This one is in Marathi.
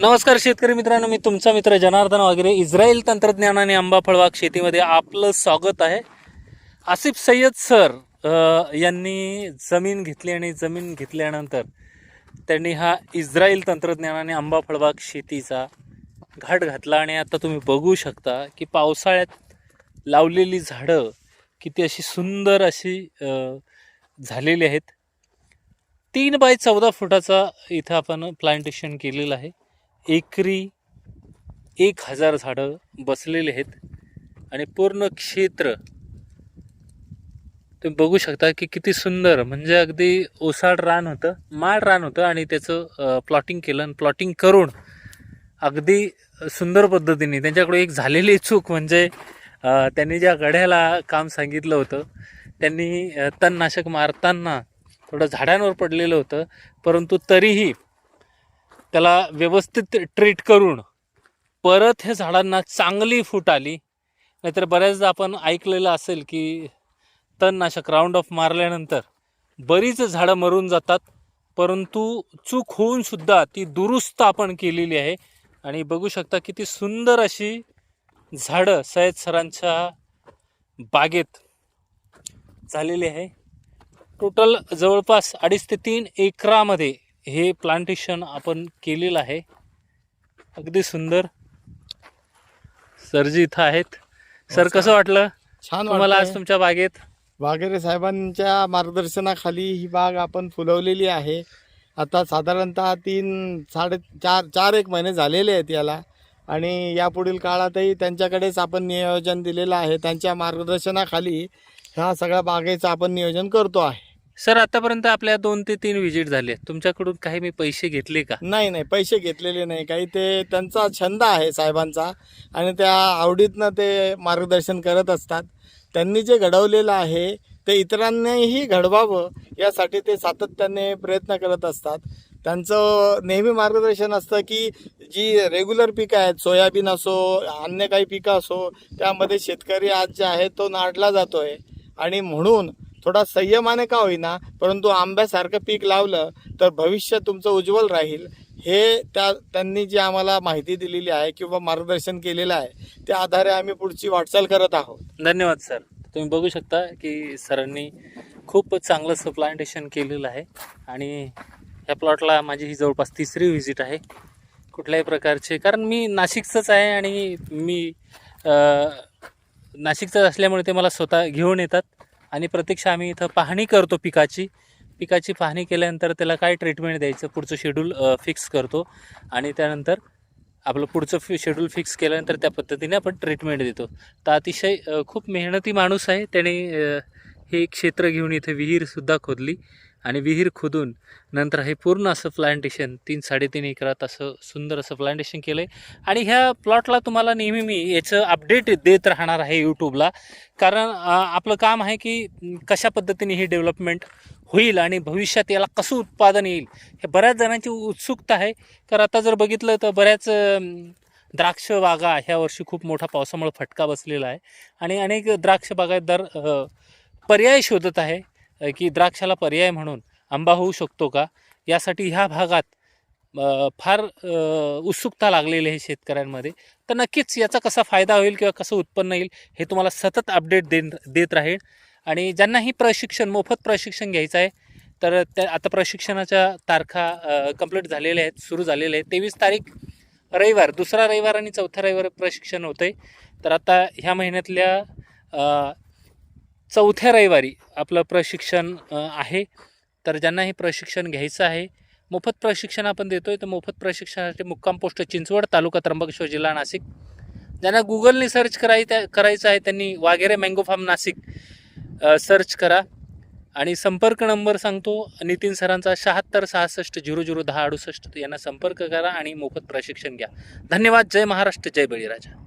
नमस्कार शेतकरी मित्रांनो मी तुमचा मित्र जनार्दन वगैरे इस्रायल तंत्रज्ञानाने आंबा फळबाग शेतीमध्ये आपलं स्वागत आहे. आसिफ सय्यद सर यांनी जमीन घेतली आणि जमीन घेतल्यानंतर त्यांनी हा इस्रायल तंत्रज्ञानाने आंबा फळबाग शेतीचा घाट घातला. आणि आता तुम्ही बघू शकता की पावसाळ्यात लावलेली झाडं किती अशी सुंदर अशी झालेली आहेत. तीन बाय चौदा फुटाचा इथं आपण प्लांटेशन केलेलं आहे. एकरी एक हजार झाडं बसलेले आहेत आणि पूर्ण क्षेत्र तुम्ही बघू शकता की किती सुंदर. म्हणजे अगदी ओसाड रान होतं माळ रान होतं आणि त्याचं प्लॉटिंग केलं आणि प्लॉटिंग करून अगदी सुंदर पद्धतीने त्यांच्याकडे एक झालेली चूक म्हणजे त्यांनी ज्या गड्याला काम सांगितलं होतं त्यांनी तणनाशक मारताना थोडं झाडांवर पडलेलं होतं परंतु तरीही त्याला व्यवस्थित ट्रीट करून परत हे झाडांना चांगली फूट आली. नाहीतर बऱ्याचदा आपण ऐकलेलं असेल की तणनाशक राऊंड ऑफ मारल्यानंतर बरीच झाडं मरून जातात परंतु चूक होऊनसुद्धा ती दुरुस्त आपण केलेली आहे. आणि बघू शकता किती सुंदर अशी झाडं सय्यद सरांच्या बागेत झालेली आहे. टोटल जवळपास अडीच ते तीन एकरामध्ये हे प्लांटेशन आपण केलेलं आहे. अगदी सुंदर. सरजी इथं आहेत. सर कसं वाटलं? छान तुम्हाला आज. तुमच्या बागेत? वाघेरे साहेबांच्या मार्गदर्शनाखाली ही बाग आपण फुलवलेली आहे. आता साधारणतः तीन साडे चार चार एक महिने झालेले आहेत याला. आणि यापुढील काळातही त्यांच्याकडेच आपण नियोजन दिलेलं आहे. त्यांच्या मार्गदर्शनाखाली ह्या सगळ्या बागेचं आपण नियोजन करतो आहे. सर आतापर्यंत आपल्या दोन ते तीन व्हिजिट झाले. तुमच्याकडून काही मी पैसे घेतले का? नाही नाही. पैसे घेतलेले नाही. काही ते त्यांचा छंद आहे साहेबांचा. आणि त्या आवडीतनं ते मार्गदर्शन करत असतात. त्यांनी जे घडवलेलं आहे ते इतरांनीही घडवावं यासाठी ते सातत्याने प्रयत्न करत असतात. त्यांचं नेहमी मार्गदर्शन असतं की जी रेग्युलर पिकं आहेत सोयाबीन असो अन्य काही पिकं असो त्यामध्ये शेतकरी आज जे आहे तो नाडला आहे आणि म्हणून थोडा संयमाने का होईना परंतु आंब्यासारखं पीक लावलं तर भविष्य तुमचं उज्ज्वल राहील. हे त्या त्यांनी जी आम्हाला माहिती दिलेली आहे किंवा मार्गदर्शन केलेलं आहे त्या आधारे आम्ही पुढची वाटचाल करत आहोत. धन्यवाद सर. तुम्ही बघू शकता की सरांनी खूप चांगलं असं प्लांटेशन केलेलं आहे आणि ह्या प्लॉटला माझी ही जवळपास तिसरी व्हिजिट आहे कुठल्याही प्रकारचे. कारण मी नाशिकचंच आहे आणि मी नाशिकचंच असल्यामुळे ते मला स्वतः घेऊन येतात. आणि प्रत्यक्ष आम्ही इथं पाहणी करतो पिकाची. पिकाची पाहणी केल्यानंतर त्याला काय ट्रीटमेंट द्यायचं पुढचं शेड्यूल फिक्स करतो. आणि त्यानंतर आपलं पुढचं फि शेड्यूल फिक्स केल्यानंतर त्या पद्धतीने आपण ट्रीटमेंट देतो. तर अतिशय खूप मेहनती माणूस आहे. त्याने हे क्षेत्र घेऊन इथे विहीरसुद्धा खोदली. आणि विहीर खोदून नंतर हे पूर्ण असं प्लांटेशन तीन साडेतीन एकरात असं सुंदर असं प्लांटेशन केलं आहे आणि ह्या प्लॉटला तुम्हाला नेहमी मी याचं अपडेट देत राहणार आहे यूट्यूबला कारण आपलं काम आहे की कशा पद्धतीने ही डेव्हलपमेंट होईल आणि भविष्यात याला कसं उत्पादन येईल हे बऱ्याच जणांची उत्सुकता आहे. कारण आता जर बघितलं तर बऱ्याच द्राक्ष बागा ह्या वर्षी खूप मोठा पावसामुळे फटका बसलेला आहे. आणि अनेक द्राक्ष बागायतदार दर पर्याय शोधत आहे. की द्राक्षाला पर्याय म्हणून आंबा होऊ शकतो का? यासाठी ह्या भागात फार उत्सुकता लागलेली आहे शेतकऱ्यांमध्ये. तर नक्कीच याचा कसा फायदा होईल किंवा कसं उत्पन्न येईल हे तुम्हाला सतत अपडेट दे देत राहील आणि ज्यांनाही प्रशिक्षण मोफत प्रशिक्षण घ्यायचं आहे तर त्या आता प्रशिक्षणाच्या तारखा कंप्लीट झालेल्या आहेत सुरू झालेल्या आहेत. तेवीस तारीख रविवार दुसरा रविवार आणि चौथा रविवार प्रशिक्षण होतं आहे तर आता ह्या महिन्यातल्या चौथ्या रविवारी आपलं प्रशिक्षण आहे. तर ज्यांना हे प्रशिक्षण घ्यायचं आहे मोफत प्रशिक्षण आपण देतो आहे तर मोफत प्रशिक्षणासाठी मुक्काम पोस्ट चिंचवड तालुका त्र्यंबकेश्वर जिल्हा नाशिक. ज्यांना गुगलने सर्च कराय त्या करायचं आहे त्यांनी Waghere mango farm Nashik search करा. आणि संपर्क नंबर सांगतो नितीन सरांचा शहात्तर सहासष्ट झिरो झिरो दहा अडुसष्ट. यांना संपर्क करा आणि मोफत प्रशिक्षण घ्या. धन्यवाद. जय महाराष्ट्र. जय बळीराजा.